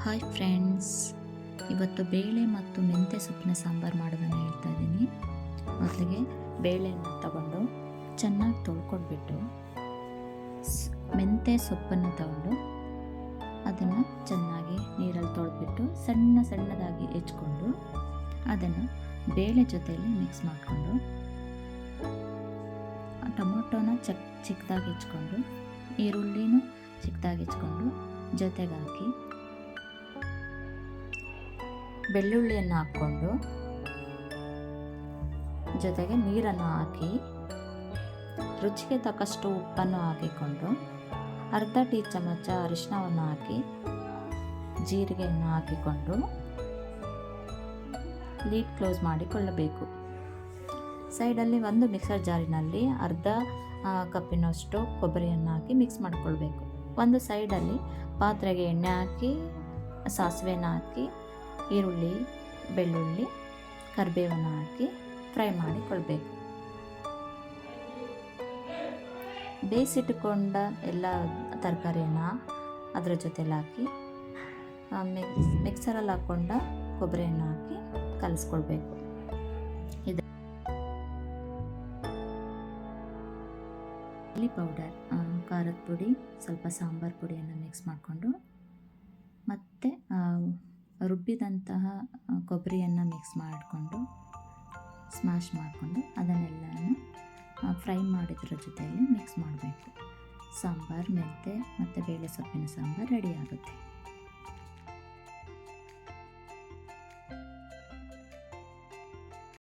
Hi friends ಇವತ್ತು ಬೇಳೆ ಮತ್ತು ಮೆಂತ್ಯ ಸೊಪ್ಪಿನ ಸಾಂಬಾರು ಮಾಡೋದನ್ನು ಹೇಳ್ತಾ ಇದ್ದೀನಿ. ಮೊದಲಿಗೆ ಬೇಳೆಯನ್ನು ತಗೊಂಡು ಚೆನ್ನಾಗಿ ತೊಳ್ಕೊಂಡ್ಬಿಟ್ಟು ಮೆಂತ್ಯ ಸೊಪ್ಪನ್ನು ತಗೊಂಡು ಅದನ್ನು ಚೆನ್ನಾಗಿ ನೀರಲ್ಲಿ ತೊಳೆದ್ಬಿಟ್ಟು ಸಣ್ಣ ಸಣ್ಣದಾಗಿ ಹೆಚ್ಕೊಂಡು ಅದನ್ನು ಬೇಳೆ ಜೊತೆಯಲ್ಲಿ ಮಿಕ್ಸ್ ಮಾಡಿಕೊಂಡು ಟೊಮೊಟೊನ ಚಕ್ ಚಿಕ್ಕದಾಗಿ ಹೆಚ್ಕೊಂಡು ಈರುಳ್ಳಿನೂ ಚಿಕ್ಕದಾಗಿ ಹೆಚ್ಕೊಂಡು ಜೊತೆಗೆ ಹಾಕಿ ಬೆಳ್ಳುಳ್ಳಿಯನ್ನು ಹಾಕ್ಕೊಂಡು ಜೊತೆಗೆ ನೀರನ್ನು ಹಾಕಿ ರುಚಿಗೆ ತಕ್ಕಷ್ಟು ಉಪ್ಪನ್ನು ಹಾಕಿಕೊಂಡು ಅರ್ಧ ಟೀ ಚಮಚ ಅರಿಶಿನವನ್ನು ಹಾಕಿ ಜೀರಿಗೆಯನ್ನು ಹಾಕಿಕೊಂಡು ಲೀಡ್ ಕ್ಲೋಸ್ ಮಾಡಿಕೊಳ್ಳಬೇಕು. ಸೈಡಲ್ಲಿ ಒಂದು ಮಿಕ್ಸರ್ ಜಾರಿನಲ್ಲಿ ಅರ್ಧ ಕಪ್ಪಿನಷ್ಟು ಕೊಬ್ಬರಿಯನ್ನು ಹಾಕಿ ಮಿಕ್ಸ್ ಮಾಡಿಕೊಳ್ಬೇಕು. ಒಂದು ಸೈಡಲ್ಲಿ ಪಾತ್ರೆಗೆ ಎಣ್ಣೆ ಹಾಕಿ, ಸಾಸಿವೆನ ಹಾಕಿ ಈರುಳ್ಳಿ, ಬೆಳ್ಳುಳ್ಳಿ ಕರಿಬೇವನ್ನು ಹಾಕಿ ಫ್ರೈ ಮಾಡಿಕೊಳ್ಬೇಕು. ಬೇಯಿಸಿಟ್ಟುಕೊಂಡ ಎಲ್ಲ ತರಕಾರಿಯನ್ನು ಅದರ ಜೊತೆಲಿ ಹಾಕಿ ಮಿಕ್ಸ್ ಮಿಕ್ಸರಲ್ಲಿ ಹಾಕ್ಕೊಂಡ ಕೊಬ್ಬರಿಯನ್ನು ಹಾಕಿ ಕಲಿಸ್ಕೊಳ್ಬೇಕು. ಇದು ಚಿಲ್ಲಿ ಪೌಡರ್ ಖಾರದ ಪುಡಿ, ಸ್ವಲ್ಪ ಸಾಂಬಾರು ಪುಡಿಯನ್ನು ಮಿಕ್ಸ್ ಮಾಡಿಕೊಂಡು ರುಬ್ಬಿದಂತಹ ಕೊಬ್ಬರಿಯನ್ನು ಮಿಕ್ಸ್ ಮಾಡಿಕೊಂಡು ಸ್ಮ್ಯಾಶ್ ಮಾಡಿಕೊಂಡು ಅದನ್ನೆಲ್ಲನೂ ಫ್ರೈ ಮಾಡಿದ್ರ ಜೊತೆಯಲ್ಲಿ ಮಿಕ್ಸ್ ಮಾಡಬೇಕು. ಸಾಂಬಾರು ಮೆಂತೆ ಮತ್ತು ಬೇಳೆ ಸೊಪ್ಪಿನ ಸಾಂಬಾರು ರೆಡಿ ಆಗುತ್ತೆ.